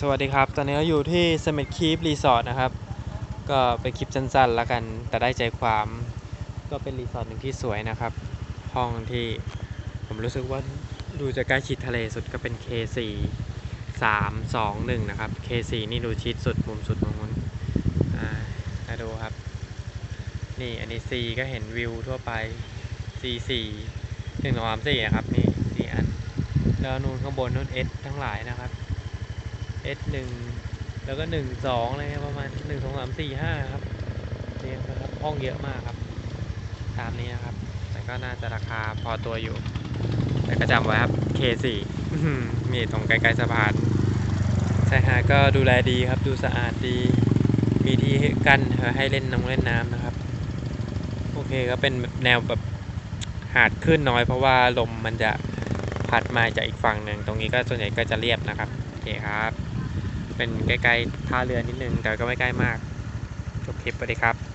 สวัสดีครับ ตอนนี้เราอยู่ที่สมิ t คี p รีสอร์ทนะครับ ก็เป็นคลิปสั้นๆแล้วกัน แต่ได้ใจความ ก็เป็นรีสอร์ทหนึ่งที่สวยนะครับ ห้องที่ผมรู้สึกว่าดูจะใกล้ชิดทะเลสุดก็เป็น K4 3 2 1 นะครับ K4 นี่ดูชิดสุดมุมสุดตรงนู้นอ่ามาดูครับ นี่อันนี้ C ก็เห็นวิวทั่วไป C4 1 2 3 4นะครับ นี่สี่อัน แล้วนู่นข้างบนนู่น S ทั้งหลายนะครับ S หนึ่งแล้วก็หนึ่งสองอะไรประมาณหนึ่งสองสามสี่ห้าครับเนี่ยนะครับห้องเยอะมากครับ ตามนี้นะครับ แต่ก็น่าจะราคาพอตัวอยู่ แต่ก็จำไว้ครับ K4 มีตรงใกล้ๆสะพานชายหาดก็ดูแลดีครับ ดูสะอาดดี มีที่กั้นให้เล่นน้องเล่นน้ำนะครับ โอเคก็เป็นแบบแนวแบบหาดขึ้นน้อยเพราะว่าลมมันจะพัดมาจากอีกฝั่งหนึ่ง ตรงนี้ก็ส่วนใหญ่ก็จะเรียบนะครับ โอเคครับ เป็นใกล้ๆท่าเรือนิดนึง แต่ก็ไม่ใกล้มาก จบคลิปไปเลยครับ